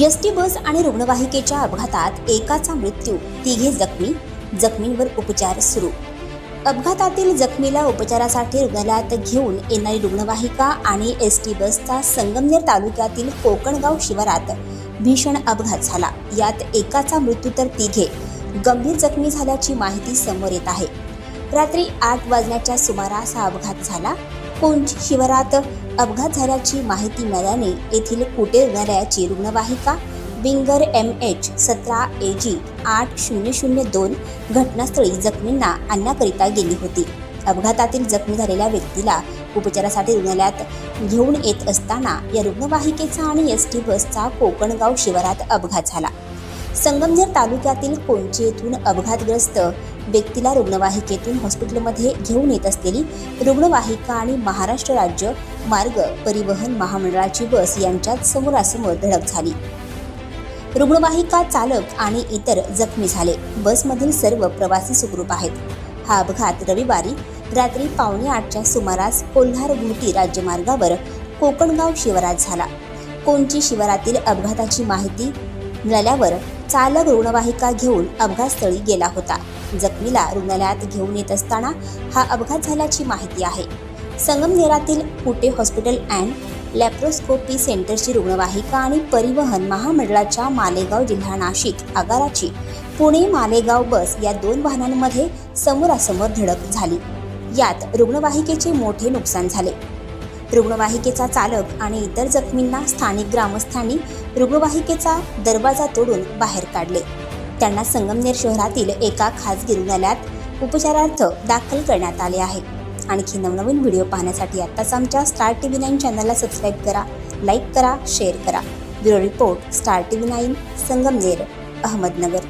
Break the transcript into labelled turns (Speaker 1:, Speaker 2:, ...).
Speaker 1: S T bus आणि रुग्णवाहिकेच्या अपघातात एकाचा मृत्यू तिघे जखमी जखमींवर उपचार सुरू. अपघातातील जखमीला उपचारासाठी रुग्णालयात घेऊन येणारी रुग्णवाहिका आणि एस टी बसचा संगमनेर तालुक्यातील कोकणगाव शिवारात भीषण अपघात झाला. यात एकाचा मृत्यू तर तिघे. गंभीर जखमी झाल्याची माहिती समोर येत आहे. रात्री आठ वाजण्याच्या सुमारास हा अपघात झाला. कोंच शिवारात? अपघात झाल्याची माहिती मिळाल्याने येथील कुटे रुग्णालयाची रुग्णवाहिका बिंगर एम एच सतरा ए जी आठ शून्य शून्य दोन घटनास्थळी जखमींना आणण्याकरिता गेली होती. अपघातातील जखमी झालेल्या व्यक्तीला उपचारासाठी रुग्णालयात घेऊन येत असताना या रुग्णवाहिकेचा आणि एस टी बसचा कोकणगाव शिवारात अपघात झाला. संगमनेर तालुक्यातील कोणची येथून अपघातग्रस्त व्यक्तीला रुग्णवाहिकेतून हॉस्पिटलमध्ये घेऊन येत असलेली रुग्णवाहिका आणि महाराष्ट्र राज्य मार्ग परिवहन महामंडळाची बस यांच्यात समोरासमोर धडक झाली. रुग्णवाहिका चालक आणि इतर जखमी झाले. बसमधील सर्व प्रवासी सुखरूप आहेत. हा अपघात रविवारी रात्री पावणे आठच्या सुमारास कोल्हार घोटी राज्यमार्गावर कोकणगाव शिवारात झाला. कोणची शिवारातील अपघाताची माहिती मिळाल्यावर चालक रुग्णवाहिका घेऊन अपघातस्थळी गेला होता. जखमीला रुग्णालयात घेऊन येत असताना हा अपघात झाल्याची माहिती आहे. संगमनेरातील कुटे हॉस्पिटल अँड लॅप्रोस्कोपी सेंटरची रुग्णवाहिका आणि परिवहन महामंडळाच्या मालेगाव जिल्हा नाशिक आगाराची पुणे मालेगाव बस या दोन वाहनांमध्ये समोरासमोर धडक झाली. यात रुग्णवाहिकेचे मोठे नुकसान झाले. रुग्णवाहिकेचा चालक आणि इतर जखमींना स्थानिक ग्रामस्थांनी रुग्णवाहिकेचा दरवाजा तोडून बाहेर काढले. त्यांना संगमनेर शहरातील एका खासगी रुग्णालयात उपचारार्थ दाखल करण्यात आले आहे. आणखी नवनवीन व्हिडिओ पाहण्यासाठी आत्ताच आमच्या स्टार टी व्ही नाईन चॅनलला सबस्क्राईब करा लाईक करा शेअर करा. Bureau report Star T V nine Sangamner Ahmednagar.